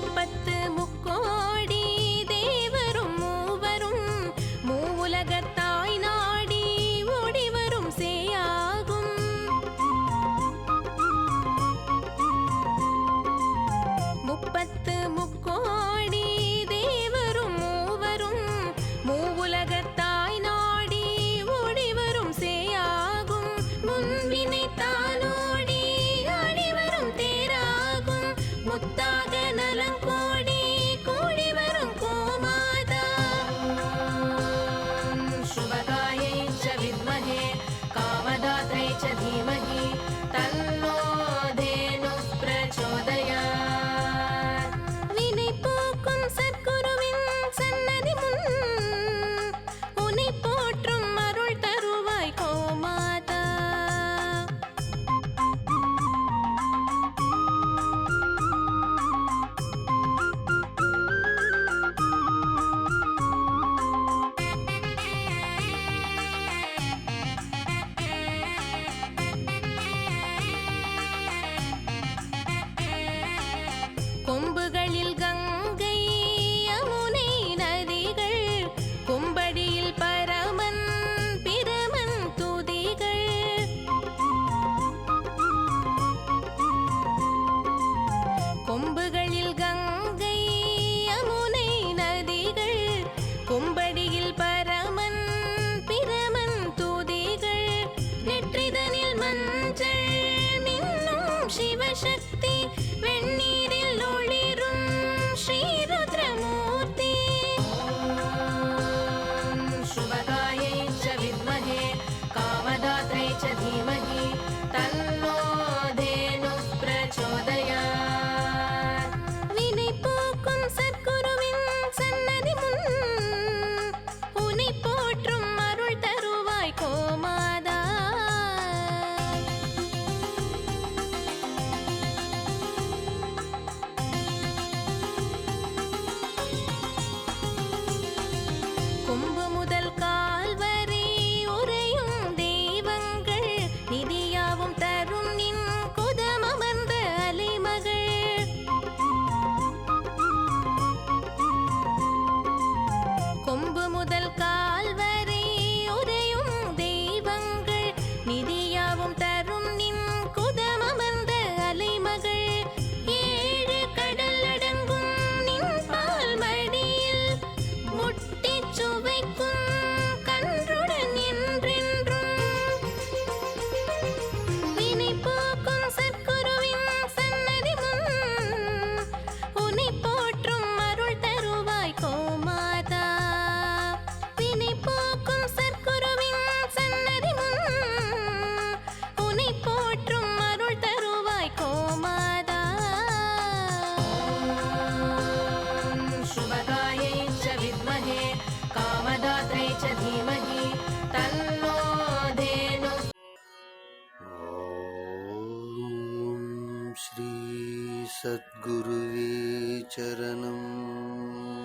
മുപ്പത്ത് Bıgım bıgım முதல் கால் வரி உரையும் தெய்வங்கள் நிதியாவும் தரும் நின் குதமமர்ந்த அலைமகள். கொம்பு முதல் கால் வரி உரையும் தெய்வங்கள் நிதி श्रीसद्गुरुवे चरणम्